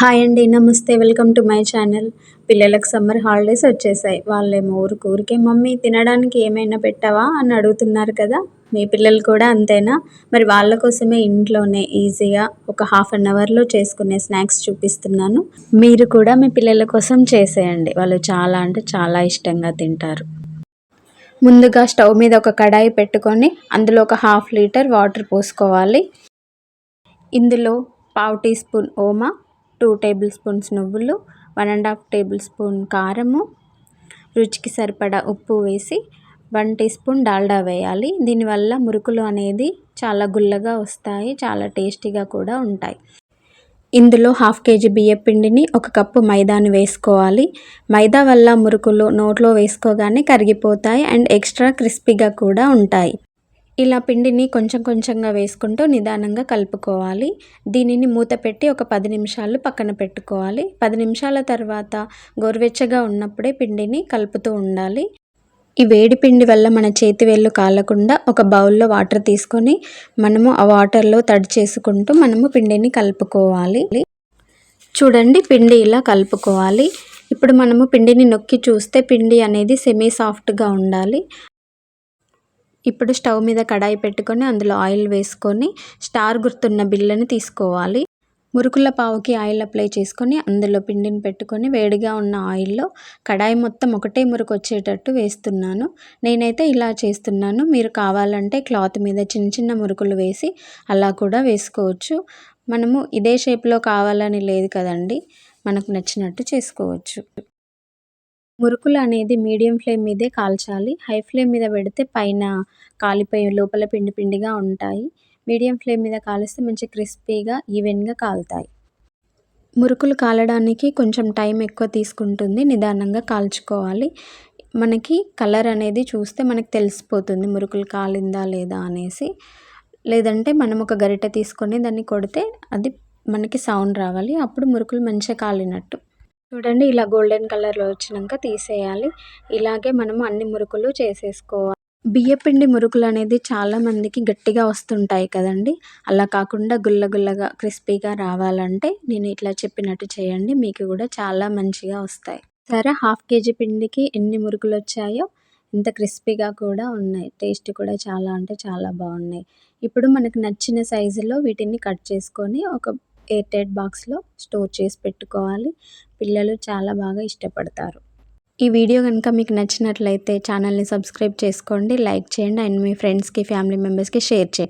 Hi అండి నమస్తే. Welcome to my channel. పిల్లలకు సమ్మర్ హాలిడేస్ వచ్చేసాయి. వాళ్ళేమో ఊరికి ఊరికే మమ్మీ తినడానికి ఏమైనా పెట్టావా? అని అడుగుతున్నారు కదా. మీ పిల్లలు కూడా అంతేనా? మరి వాళ్ళ కోసమే ఇంట్లోనే ఈజీగా ఒక హాఫ్ అన్ అవర్లో చేసుకునే స్నాక్స్ చూపిస్తున్నాను. మీరు కూడా మీ పిల్లల కోసం చేసేయండి. వాళ్ళు చాలా అంటే చాలా ఇష్టంగా తింటారు. ముందుగా స్టవ్ మీద ఒక కడాయి పెట్టుకొని అందులో ఒక హాఫ్ లీటర్ వాటర్ పోసుకోవాలి. ఇందులో పావు టీ స్పూన్ ఓమా టూ టేబుల్ స్పూన్స్ నువ్వులు one and half tablespoon కారము రుచికి సరిపడా ఉప్పు వేసి వన్ టీ స్పూన్ డాల్డా వేయాలి. దీనివల్ల మురుకులు అనేది చాలా గుల్లగా వస్తాయి చాలా టేస్టీగా కూడా ఉంటాయి. ఇందులో హాఫ్ కేజీ బియ్యం పిండిని ఒక కప్పు మైదాని వేసుకోవాలి. మైదా వల్ల మురుకులు నోట్లో వేసుకోగానే కరిగిపోతాయి అండ్ ఎక్స్ట్రా క్రిస్పీగా కూడా ఉంటాయి. ఇలా పిండిని కొంచెం కొంచెంగా వేసుకుంటూ నిదానంగా కలుపుకోవాలి. దీనిని మూత పెట్టి ఒక పది నిమిషాలు పక్కన పెట్టుకోవాలి. పది నిమిషాల తర్వాత గోరువెచ్చగా ఉన్నప్పుడే పిండిని కలుపుతూ ఉండాలి. ఈ వేడి పిండి వల్ల మన చేతి వేళ్ళు కాలకుండా ఒక బౌల్లో వాటర్ తీసుకొని మనము ఆ వాటర్లో తడి చేసుకుంటూ మనము పిండిని కలుపుకోవాలి. చూడండి పిండి ఇలా కలుపుకోవాలి. ఇప్పుడు మనము పిండిని నొక్కి చూస్తే పిండి అనేది సెమీ సాఫ్ట్గా ఉండాలి. ఇప్పుడు స్టవ్ మీద కడాయి పెట్టుకొని అందులో ఆయిల్ వేసుకొని స్టార్ గుర్తున్న బిల్లని తీసుకోవాలి. మురుకుల పావుకి ఆయిల్ అప్లై చేసుకొని అందులో పిండిని పెట్టుకొని వేడిగా ఉన్న ఆయిల్లో కడాయి మొత్తం ఒకటే మురుకు వచ్చేటట్టు వేస్తున్నాను. నేనైతే ఇలా చేస్తున్నాను. మీరు కావాలంటే క్లాత్ మీద చిన్న చిన్న మురుకులు వేసి అలా కూడా వేసుకోవచ్చు. మనము ఇదే షేప్లో కావాలని లేదు కదండి. మనకు నచ్చినట్టు చేసుకోవచ్చు. మురుకులు అనేది మీడియం ఫ్లేమ్ మీదే కాల్చాలి. హై ఫ్లేమ్ మీద పెడితే పైన కాలిపోయి లోపల పిండి పిండిగా ఉంటాయి. మీడియం ఫ్లేమ్ మీద కాలిస్తే మంచి క్రిస్పీగా ఈవెన్గా కాలుతాయి. మురుకులు కాలడానికి కొంచెం టైం ఎక్కువ తీసుకుంటుంది. నిదానంగా కాల్చుకోవాలి. మనకి కలర్ అనేది చూస్తే మనకు తెలిసిపోతుంది మురుకులు కాలిందా లేదా అనేసి. లేదంటే మనం ఒక గరిటె తీసుకొని దాన్ని కొడితే అది మనకి సౌండ్ రావాలి. అప్పుడు మురుకులు మంచిగా కాలినట్టు. చూడండి ఇలా గోల్డెన్ కలర్లో వచ్చినాక తీసేయాలి. ఇలాగే మనము అన్ని మురుకులు చేసేసుకోవాలి. బియ్యపిండి మురుకులు అనేది చాలా మందికి గట్టిగా వస్తుంటాయి కదండి. అలా కాకుండా గుల్ల గుల్లగా క్రిస్పీగా రావాలంటే నేను ఇట్లా చెప్పినట్టు చేయండి మీకు కూడా చాలా మంచిగా వస్తాయి. సరే హాఫ్ కేజీ పిండికి ఎన్ని మురుకులు వచ్చాయో ఇంత క్రిస్పీగా కూడా ఉన్నాయి. టేస్ట్ కూడా చాలా అంటే చాలా బాగున్నాయి. ఇప్పుడు మనకు నచ్చిన సైజులో వీటిని కట్ చేసుకొని ఒక ఎయిర్ టైట్ బాక్స్లో స్టోర్ చేసి పెట్టుకోవాలి. పిల్లలు చాలా బాగా ఇష్టపడతారు. ఈ వీడియో కనుక మీకు నచ్చినట్లయితే ఛానల్ని సబ్స్క్రైబ్ చేసుకోండి లైక్ చేయండి అండ్ మీ ఫ్రెండ్స్కి ఫ్యామిలీ మెంబర్స్కి షేర్ చేయండి.